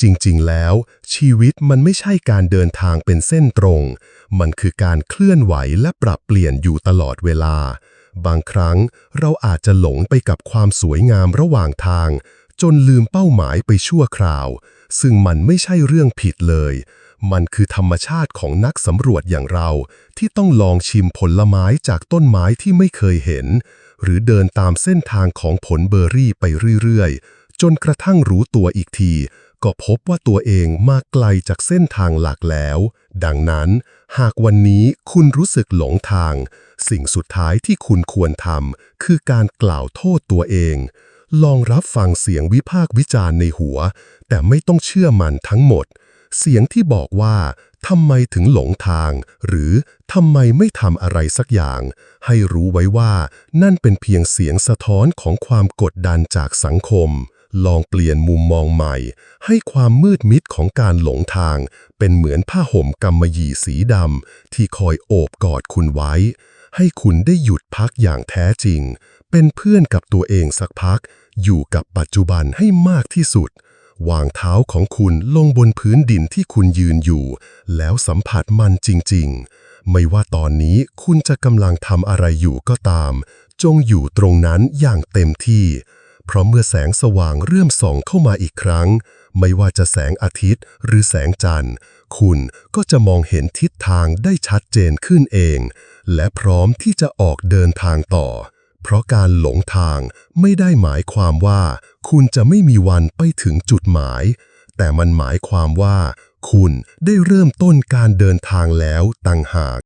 จริงๆ แล้ว ชีวิตมันไม่ใช่การเดินทางเป็นเส้นตรง มันคือการเคลื่อนไหวและปรับเปลี่ยนอยู่ตลอดเวลา บางครั้งเราอาจจะหลงไปกับความสวยงามระหว่างทาง จนลืมเป้าหมายไปชั่วคราว ซึ่งมันไม่ใช่เรื่องผิดเลย มันคือธรรมชาติของนักสำรวจอย่างเรา ที่ต้องลองชิมผลไม้จากต้นไม้ที่ไม่เคยเห็น หรือเดินตามเส้นทางของผลเบอร์รี่ไปเรื่อยๆ จนกระทั่งรู้ตัวอีกที ก็พบว่าตัวเองมาไกลจากเส้นทางหลักแล้ว ดังนั้น หากวันนี้คุณรู้สึกหลงทาง สิ่งสุดท้ายที่คุณควรทำคือการกล่าวโทษตัวเอง ลองรับฟังเสียงวิพากษ์วิจารณ์ในหัว แต่ไม่ต้องเชื่อมันทั้งหมด เสียงที่บอกว่าทำไมถึงหลงทาง หรือทำไมไม่ทำอะไรสักอย่าง ให้รู้ไว้ว่านั่นเป็นเพียงเสียงสะท้อนของความกดดันจากสังคม ลองเปลี่ยนมุมมองใหม่ ให้ความมืดมิดของการหลงทาง เป็นเหมือนผ้าห่มกำมะหยี่สีดำที่คอยโอบกอดคุณไว้ ให้คุณได้หยุดพักอย่างแท้จริง เป็นเพื่อนกับตัวเองสักพัก อยู่กับปัจจุบันให้มากที่สุด วางเท้าของคุณลงบนพื้นดินที่คุณยืนอยู่ แล้วสัมผัสมันจริง ๆ ไม่ว่าตอนนี้คุณจะกำลังทำอะไรอยู่ก็ตาม จงอยู่ตรงนั้นอย่างเต็มที่ เพราะเมื่อแสงสว่างเริ่มส่องเข้ามาอีกครั้ง ไม่ว่าจะแสงอาทิตย์หรือแสงจันทร์ คุณก็จะมองเห็นทิศทางได้ชัดเจนขึ้นเอง และพร้อมที่จะออกเดินทางต่อ เพราะการหลงทางไม่ได้หมายความว่า คุณจะไม่มีวันไปถึงจุดหมาย แต่มันหมายความว่า คุณได้เริ่มต้นการเดินทางแล้วต่างหาก